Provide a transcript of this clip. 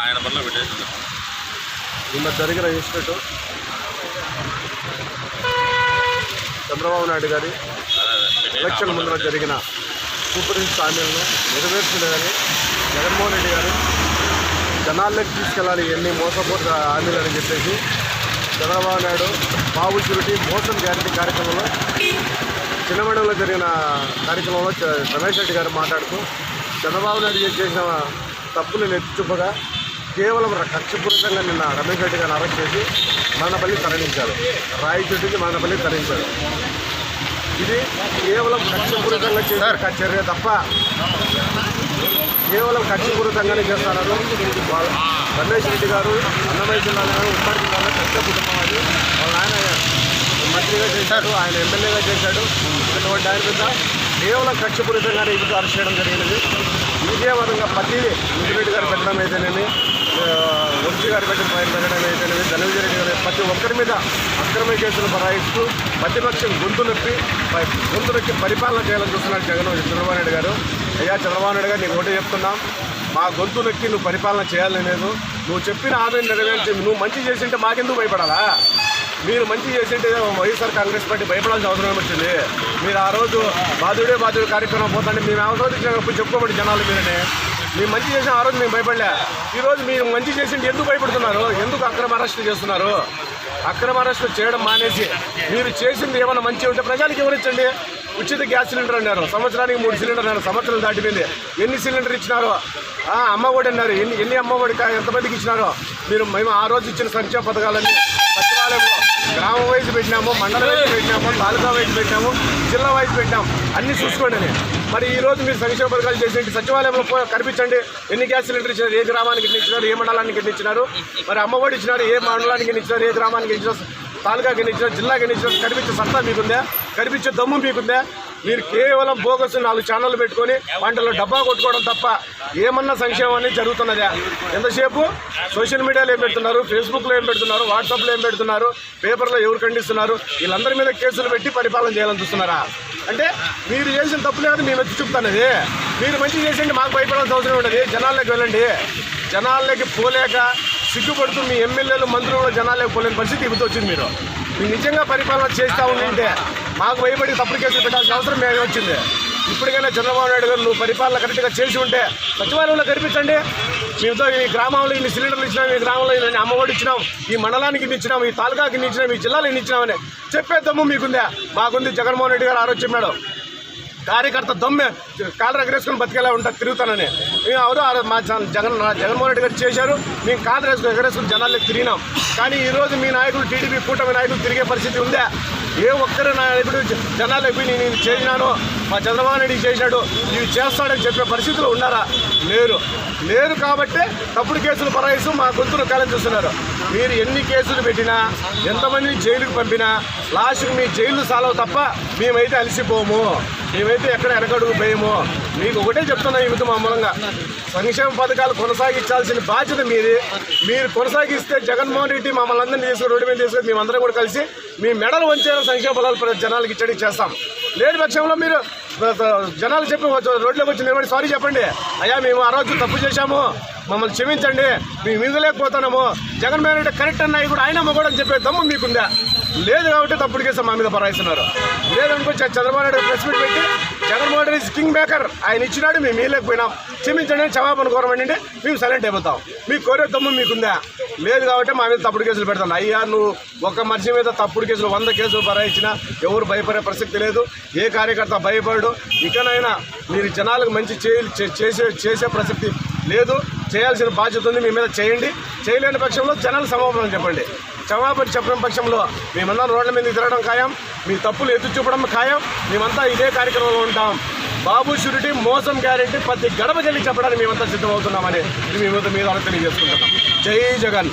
ఆయన పనిలో పెట్టేసి నిన్న జరిగిన ఇన్స్టిట్యూట్ చంద్రబాబు నాయుడు గారి ఎలక్షన్ ముందర జరిగిన సూపరింట్ హామీలను నెరవేర్చలేదని జగన్మోహన్ రెడ్డి గారు జనాల్లోకి తీసుకెళ్ళాలి ఎన్ని మోసపూరిత హామీలు అని చెప్పేసి చంద్రబాబు నాయుడు బాబు షూరిటీ మోసం గ్యారంటీ కార్యక్రమంలో చిన్నమేడంలో జరిగిన కార్యక్రమంలో రమేష్ రెడ్డి గారు మాట్లాడుతూ చంద్రబాబు నాయుడు చేసిన తప్పులను ఎత్తి చూపగా కేవలం కక్షపూరితంగా నిన్న రమేష్ రెడ్డి గారిని అరెస్ట్ చేసి మరణపల్లి తరలించారు. రాయి చుట్టూ మరణపల్లి తరలించారు. ఇది కేవలం కక్షపూరితంగా ఒక చర్య తప్ప కేవలం కక్షపూరితంగానే చేస్తారని వాళ్ళ రమేష్ రెడ్డి గారు అన్నమయ్య జిల్లాలో ఉమ్మడి జిల్లాలో పెద్ద కుటుంబం అది. వాళ్ళ ఆయన మంత్రిగా చేశాడు ఆయన ఎమ్మెల్యేగా చేశాడు. అటువంటి ఆయన మీద కేవలం కక్షపూరితంగానే ఇది అరెస్ట్ చేయడం జరిగినది ఇదే విధంగా ప్రతి ముదిరెడ్డి గారు పెట్టడం అయితేనేమి వంశీ గారు పెట్టిన పైన పెట్టడం అయితేనేమి ధనంజయ రెడ్డి గారు ప్రతి ఒక్కరి మీద అక్రమ కేసులు బరాయిస్తూ ప్రతిపక్షం గొంతు నొప్పి గొంతు నొక్కి పరిపాలన చేయాలని చూస్తున్నాడు జగన్ చంద్రబాబు నాయుడు గారు. అయ్యా చంద్రబాబు నాయుడు గారు నీకు ఒకటే చెప్తున్నాం. మా గొంతు నొక్కి నువ్వు పరిపాలన చేయాలని లేదు. నువ్వు చెప్పిన హామీని నెరవేర్చి నువ్వు మంచి చేసింటే మాకెందుకు భయపడాలా? మీరు మంచి చేసింటే వైఎస్ఆర్ కాంగ్రెస్ పార్టీ భయపడాల్సిన అవసరం వచ్చింది? మీరు ఆ రోజు బాధుడే బాధుడు కార్యక్రమం పోతుంటే మేము రోజు చెప్పుకోబడి జనాలు మీరనే మీరు మంచి చేసిన ఆ రోజు మేము భయపడలే. ఈ రోజు మీరు మంచి చేసింది ఎందుకు భయపడుతున్నారు? ఎందుకు అక్రమ అరెస్టులు చేస్తున్నారు? అక్రమ అరెస్టులు చేయడం మానేసి మీరు చేసింది ఏమైనా మంచి ఉంటే ప్రజలకు ఎవరిచ్చండి ఉచిత గ్యాస్ సిలిండర్ అన్నారు. సంవత్సరానికి మూడు సిలిండర్ అన్నారు. సంవత్సరం దాటిపోయింది. ఎన్ని సిలిండర్ ఇచ్చినారో? ఆ, అన్నారు. ఎన్ని ఎన్ని అమ్మ ఒడి ఎంతమందికి ఇచ్చినారో? మీరు మేము ఆ రోజు ఇచ్చిన సంక్షేమ పథకాలన్నీ సచివాలయంలో గ్రామ వైజ్ పెట్టినాము మండల వైజ్ పెట్టినాము తాలూకా వైజ్ పెట్టినాము జిల్లా వైజ్ పెట్టినాము. అన్ని చూసుకోండి మరి ఈ రోజు మీరు సంక్షేమ పథకాలు చేసేంటి సచివాలయంలో కనిపించండి. ఎన్ని గ్యాస్ సిలిండర్ ఇచ్చినారు? ఏ గ్రామానికి ఎన్ని ఇచ్చినారు? ఏ మండలానికి ఎన్ని ఇచ్చినారు? మరి అమ్మఒడి ఇచ్చినారు? ఏ మండలానికి ఎన్ని ఇచ్చినారు? ఏ గ్రామానికి ఇచ్చినారు? తాలూకాకి ఇచ్చినారు? జిల్లాకి ఇచ్చినారు? కనిపించే సత్తా మీకుందా? కనిపించే దమ్ము మీకుందా? మీరు కేవలం బోగస్ నాలుగు ఛానళ్ళు పెట్టుకొని పంటలో డబ్బా కొట్టుకోవడం తప్ప ఏమన్నా సంక్షేమం అనేది జరుగుతున్నదా? ఎంతసేపు? సోషల్ మీడియాలో ఏం పెడుతున్నారు? ఫేస్బుక్లో ఏం పెడుతున్నారు? వాట్సాప్లో ఏం పెడుతున్నారు? పేపర్లో ఎవరు ఖండిస్తున్నారు? వీళ్ళందరి మీద కేసులు పెట్టి పరిపాలన చేయాలని చూస్తున్నారా? అంటే మీరు చేసిన తప్పు లేదు మేము ఎత్తి చూపుతానది మీరు మంచి చేసిండి మాకు భయపడాల్సిన అవసరం ఉండదు. జనాల్లోకి వెళ్ళండి. జనాల్లోకి పోలేక సిగ్గుపడుతూ మీ ఎమ్మెల్యేలు మంత్రులు జనాల్లోకి పోలేని పరిస్థితి ఇప్పుడు వచ్చింది మీరు. మీరు నిజంగా పరిపాలన చేస్తూ ఉండింటే మాకు భయపడి తప్పుడు కేసులు పెట్టాల్సిన అవసరం మేము వచ్చింది. ఇప్పటికైనా చంద్రబాబు నాయుడు గారు నువ్వు పరిపాలన కరెక్ట్గా చేసి ఉంటే సచివాలయంలో కనిపించండి. మీతో ఈ గ్రామంలో ఇన్ని సిలిండర్లు ఇచ్చినాం ఈ గ్రామంలో ఇన్ని అమ్మఒడి ఇచ్చినాం ఈ మండలానికి ఇన్ని ఇచ్చినాం ఈ తాలూకాకి ఇన్ని ఇచ్చినాం ఈ జిల్లాలో ఇన్ని ఇచ్చినామని చెప్పే దమ్ము మీకుందా. మాకుంది జగన్మోహన్ రెడ్డి గారు ఆరోగ్యం మేడం. కార్యకర్త దొమ్మె. కాలు ఎగరేసుకుని బతికేలా ఉంటారు తిరుగుతానని. మేము ఎవరు మా జగన్ జగన్మోహన్ రెడ్డి గారు చేశారు. మేము కాలు ఎగరేసుకుని ఎగరేసుకుని జనాలకు తిరిగినాం. కానీ ఈరోజు మీ నాయకులు టీడీపీ కూటమి నాయకులు తిరిగే పరిస్థితి ఉందా. ఏ ఒక్కరు నా జ- జనాలు ఎప్పుడు నేను ఇది చేసినాను మా చంద్రబాబు నాయుడు చేశాడు ఇవి చేస్తాడని చెప్పే పరిస్థితులు ఉన్నారా? లేరు. లేరు కాబట్టి తప్పుడు కేసులు పరాయిస్తూ మా గొంతును కాలం చూస్తున్నారు. మీరు ఎన్ని కేసులు పెట్టినా ఎంతమందిని జైలుకు పంపినా లాస్ట్కి మీ జైలు సాలవు తప్ప మేమైతే అలసిపోము. మేమైతే ఎక్కడ వెనకడుగు పోయము. మీకు ఒకటే చెప్తున్నా యువత విధంగా మూలంగా. సంక్షేమ పథకాలు కొనసాగించాల్సిన బాధ్యత మీది. మీరు కొనసాగిస్తే జగన్మోహన్ రెడ్డి మమ్మల్ని అందరినీ తీసుకుని రోడ్డు మీద తీసుకుని మేమందరం కూడా కలిసి మీ మెడలు వంచేలా సంక్షేమ పథకాలు ప్ర- ఇచ్చడానికి చేస్తాం. లేని పక్షంలో మీరు జనాలు చెప్పి రోడ్లోకి వచ్చి నిలబడి సారీ చెప్పండి. అయ్యా మేము ఆ రోజు తప్పు చేశాము. మమ్మల్ని క్షమించండి. మేము మిగలేకపోతున్నాము. జగన్మోహన్ రెడ్డి కరెక్ట్ అన్నాయి కూడా ఆయన మొగడని చెప్పే దమ్ము మీకుందా? లేదు కాబట్టి తప్పుడు కేసు మా మీద పరాయిస్తున్నారు. లేదనుకో చ- చంద్రబాబు నాయుడు ప్రెస్ మీట్ పెట్టి జగన్మోహన్ రెడ్డి కింగ్ మేకర్ ఆయన ఇచ్చినాడు మేము మీలేకపోయినాం క్షమించండి అని క్షమాపణ కోరమండి మేము సైలెంట్ అయిపోతాం. మీ కోరే దమ్ము మీకుందా? లేదు కాబట్టి మా మీద తప్పుడు కేసులు పెడతాను. అయ్యా నువ్వు ఒక మనిషి మీద తప్పుడు కేసులు వంద కేసులు బరాయించినా ఎవరు భయపడే ప్రసక్తి లేదు. ఏ కార్యకర్త భయపడడు. ఇకనైనా మీరు జనాలకు మంచి చేసే చేసే ప్రసక్తి లేదు. చేయాల్సిన బాధ్యత ఉంది మీ మీద చేయండి. చేయలేని పక్షంలో జనాలు సమాపనం చెప్పండి. క్షమాపణ చెప్పిన పక్షంలో మేమందరం రోడ్ల మీద తిరగడం ఖాయం. మీ తప్పులు ఎత్తి చూపడం ఖాయం. మేమంతా ఇదే కార్యక్రమంలో ఉంటాం. బాబు షూరిటీ మోసం గ్యారెంటీ ప్రతి గడపకెళ్ళి చెప్పడానికి మేమంతా సిద్ధమవుతున్నామని ఇది మీ మీద మీద తెలియజేసుకుంటున్నాం. జై జగన్.